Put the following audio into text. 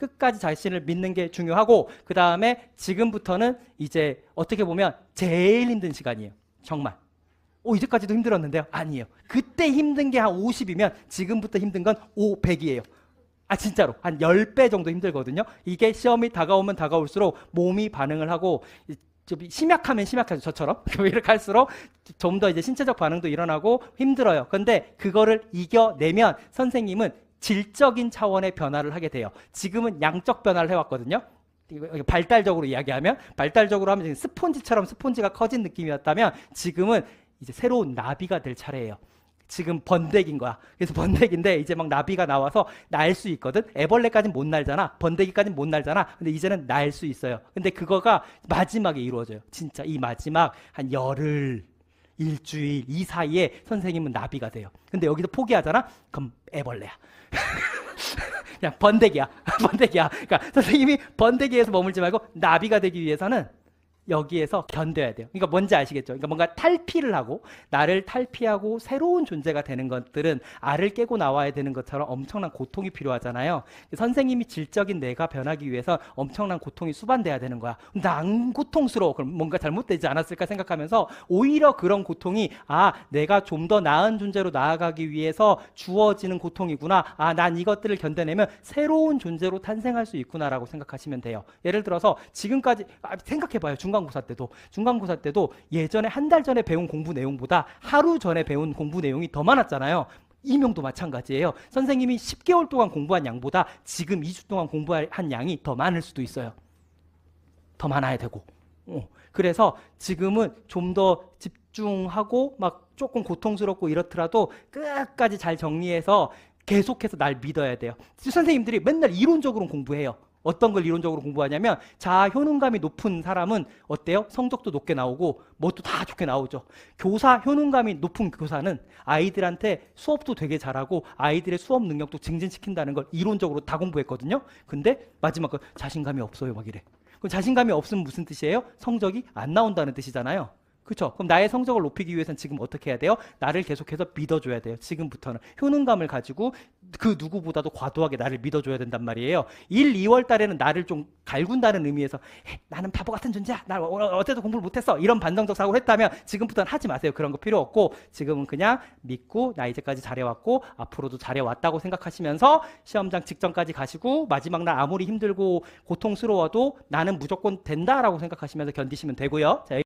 끝까지 자신을 믿는 게 중요하고 그 다음에 지금부터는 이제 어떻게 보면 제일 힘든 시간이에요. 정말. 오 이제까지도 힘들었는데요? 아니에요. 그때 힘든 게 한 50이면 지금부터 힘든 건 5, 100이에요. 아 진짜로 한 10배 정도 힘들거든요. 이게 시험이 다가오면 다가올수록 몸이 반응을 하고 심약하면 심약하죠. 저처럼 이렇게 할수록 좀 더 이제 신체적 반응도 일어나고 힘들어요. 근데 그거를 이겨내면 선생님은 질적인 차원의 변화를 하게 돼요. 지금은 양적 변화를 해왔거든요. 발달적으로 이야기하면 발달적으로 하면 스폰지처럼 스폰지가 커진 느낌이었다면 지금은 이제 새로운 나비가 될 차례예요. 지금 번데기인 거야. 그래서 번데기인데 이제 막 나비가 나와서 날 수 있거든. 애벌레까지는 못 날잖아. 번데기까지는 못 날잖아. 근데 이제는 날 수 있어요. 근데 그거가 마지막에 이루어져요. 진짜 이 마지막 한 열흘, 일주일 이 사이에 선생님은 나비가 돼요. 근데 여기서 포기하잖아. 그럼 애벌레야. 그냥 번데기야. 번데기야. 그러니까 선생님이 번데기에서 머물지 말고 나비가 되기 위해서는 여기에서 견뎌야 돼요. 그러니까 뭔지 아시겠죠? 그러니까 뭔가 탈피를 하고 나를 탈피하고 새로운 존재가 되는 것들은 알을 깨고 나와야 되는 것처럼 엄청난 고통이 필요하잖아요. 선생님이 질적인 내가 변하기 위해서 엄청난 고통이 수반돼야 되는 거야. 나 안 고통스러워. 그럼 뭔가 잘못되지 않았을까 생각하면서 오히려 그런 고통이 아, 내가 좀 더 나은 존재로 나아가기 위해서 주어지는 고통이구나. 아, 난 이것들을 견뎌내면 새로운 존재로 탄생할 수 있구나라고 생각하시면 돼요. 예를 들어서 지금까지 아, 생각해봐요. 중간 고사 때도 중간고사 때도 예전에 한 달 전에 배운 공부 내용보다 하루 전에 배운 공부 내용이 더 많았잖아요. 이명도 마찬가지예요. 선생님이 10개월 동안 공부한 양보다 지금 2주 동안 공부한 양이 더 많을 수도 있어요. 더 많아야 되고. 어, 그래서 지금은 좀 더 집중하고 막 조금 고통스럽고 이렇더라도 끝까지 잘 정리해서 계속해서 날 믿어야 돼요. 선생님들이 맨날 이론적으로 공부해요. 어떤 걸 이론적으로 공부하냐면 자 효능감이 높은 사람은 어때요? 성적도 높게 나오고 뭐도 다 좋게 나오죠. 교사 효능감이 높은 교사는 아이들한테 수업도 되게 잘하고 아이들의 수업 능력도 증진시킨다는 걸 이론적으로 다 공부했거든요. 근데 마지막 거 자신감이 없어요 막 이래. 그럼 자신감이 없으면 무슨 뜻이에요? 성적이 안 나온다는 뜻이잖아요. 그렇죠? 그럼 나의 성적을 높이기 위해서는 지금 어떻게 해야 돼요? 나를 계속해서 믿어줘야 돼요. 지금부터는 효능감을 가지고 그 누구보다도 과도하게 나를 믿어줘야 된단 말이에요. 1, 2월 달에는 나를 좀 갈군다는 의미에서 "에, 나는 바보 같은 존재야. 나 어- 어때도 공부를 못했어. 이런 반성적 사고를 했다면 지금부터는 하지 마세요. 그런 거 필요 없고 지금은 그냥 믿고 나 이제까지 잘해왔고 앞으로도 잘해왔다고 생각하시면서 시험장 직전까지 가시고 마지막 날 아무리 힘들고 고통스러워도 나는 무조건 된다라고 생각하시면서 견디시면 되고요. 자,